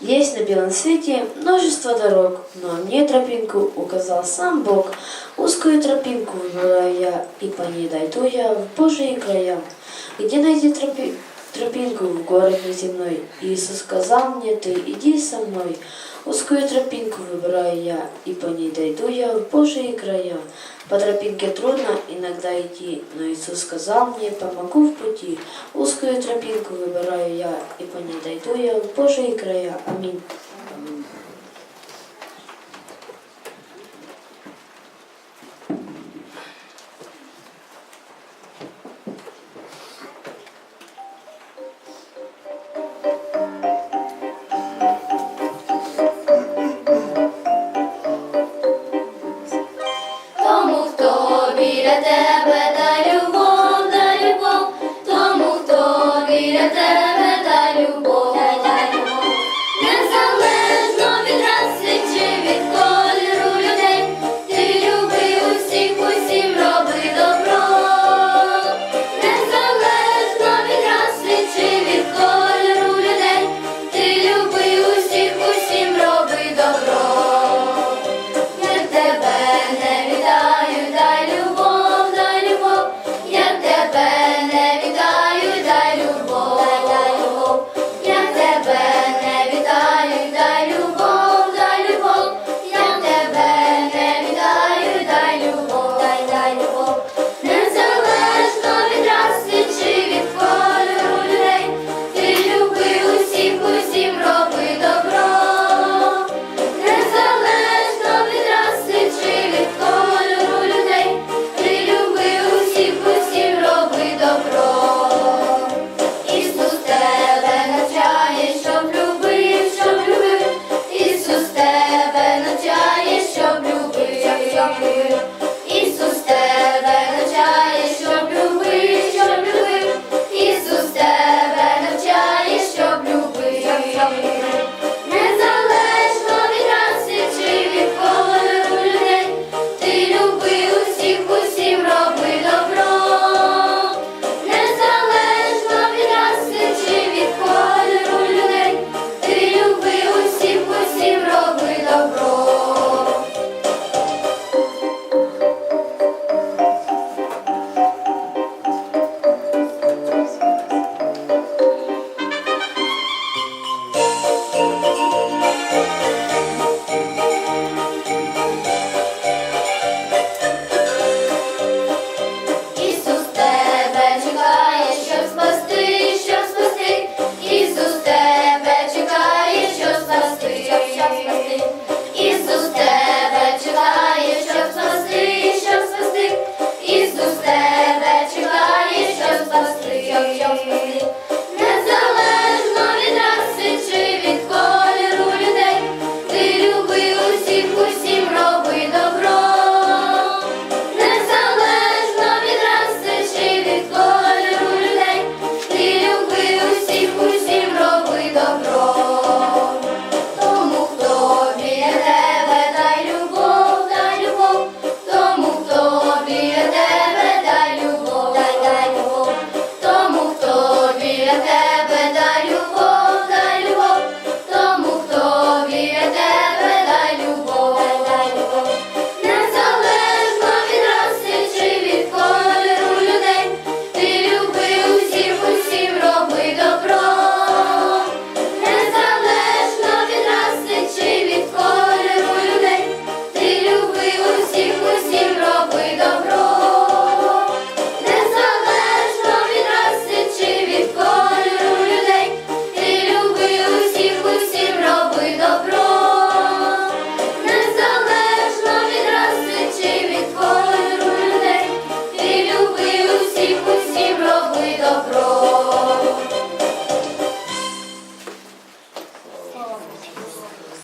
Есть на белом свете множество дорог, но мне тропинку указал сам Бог. Узкую тропинку выбираю я, и по ней дойду я в Божьи края. Где найти тропи- тропинку в город неземной? Иисус сказал мне, ты иди со мной. Узкую тропинку выбираю я, и по ней дойду я в Божьи края. По тропинке трудно иногда идти, но Иисус сказал мне, помогу в пути. Узкую тропинку выбираю я, и по ней дойду я в Божьи края. Аминь. Для тебе.